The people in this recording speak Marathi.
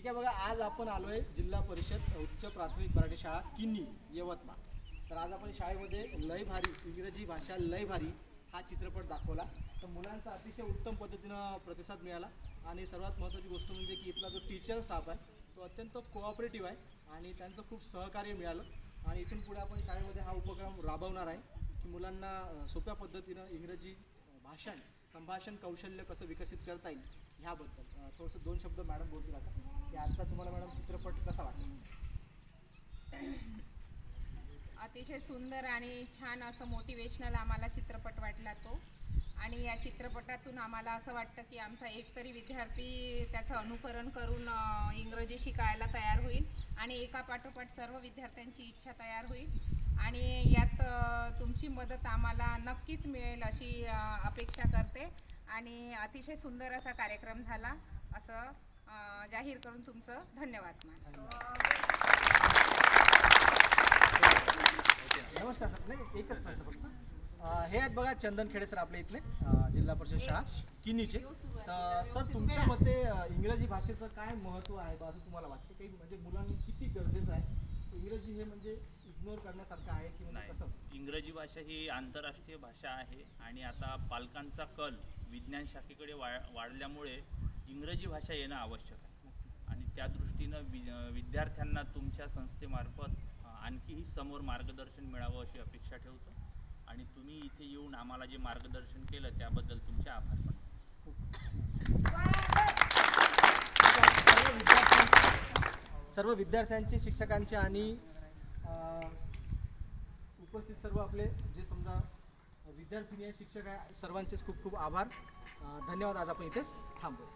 ठीक आहे बघा आज आपण आलोय जिल्हा परिषद उच्च प्राथमिक मराठी शाळा किन्नी यवतमाळ. तर आज आपण शाळेमध्ये लय भारी इंग्रजी भाषा लय भारी हा चित्रपट दाखवला. तर मुलांचा अतिशय उत्तम पद्धतीनं प्रतिसाद मिळाला. आणि सर्वात महत्त्वाची गोष्ट म्हणजे की इथला जो टीचर स्टाफ आहे तो अत्यंत कोऑपरेटिव्ह आहे आणि त्यांचं खूप सहकार्य मिळालं. आणि इथून पुढे आपण शाळेमध्ये हा उपक्रम राबवणार आहे की मुलांना सोप्या पद्धतीनं इंग्रजी भाषण संभाषण कौशल्य कसं विकसित करता येईल ह्याबद्दल. थोडंसं दोन शब्द मॅडम बोलतील आता. की आता तुम्हाला मॅडम चित्रपट कसा वाटला? अतिशय सुंदर आणि छान असं मोटिवेशनल आम्हाला चित्रपट वाटला तो. आणि या चित्रपटातून आम्हाला असं वाटतं की आमचा एक तरी विद्यार्थी त्याचं अनुकरण करून इंग्रजी शिकायला तयार होईल आणि एका पाठोपाठ सर्व विद्यार्थ्यांची इच्छा तयार होईल. आणि यात तुमची मदत आम्हाला नक्कीच मिळेल अशी अपेक्षा करते. आणि अतिशय सुंदर असा कार्यक्रम झाला असं जाहीर करून तुमचं धन्यवाद मान नमस्कार सर. नाही एकच प्रश्न फक्त. अ, हे आहेत बघा चंदन खेडे सर आपल्या इथले जिल्हा परिषद शाळा किनीचे तर सर तुमच्या मते इंग्रजी भाषेचं काय महत्त्व आहे असं तुम्हाला वाटतं? काही म्हणजे मुलांनी किती गरजेचं आहे? इंग्रजी हे म्हणजे इग्नोर करण्यासारखं आहे की म्हणजे कसं? नाही इंग्रजी भाषा ही आंतरराष्ट्रीय भाषा आहे आणि आता पालकांचा कल विज्ञान शाखेकडे वा वाढल्यामुळे इंग्रजी भाषा येणं आवश्यक आहे. आणि त्या दृष्टीनं वि विद्यार्थ्यांना तुमच्या संस्थेमार्फत आणखीही समोर मार्गदर्शन मिळावं अशी अपेक्षा ठेवतो. आणि तुम्ही इथे येऊन आम्हाला जे मार्गदर्शन केलं त्याबद्दल तुमचे आभार पण सर्व विद्यार्थ्यांचे शिक्षकांचे आणि उपस्थित सर्व आपले जे समजा विद्यार्थिनी आहे शिक्षक आहे सर्वांचेच खूप खूप आभार. धन्यवाद. आज आपण इथेच थांबतो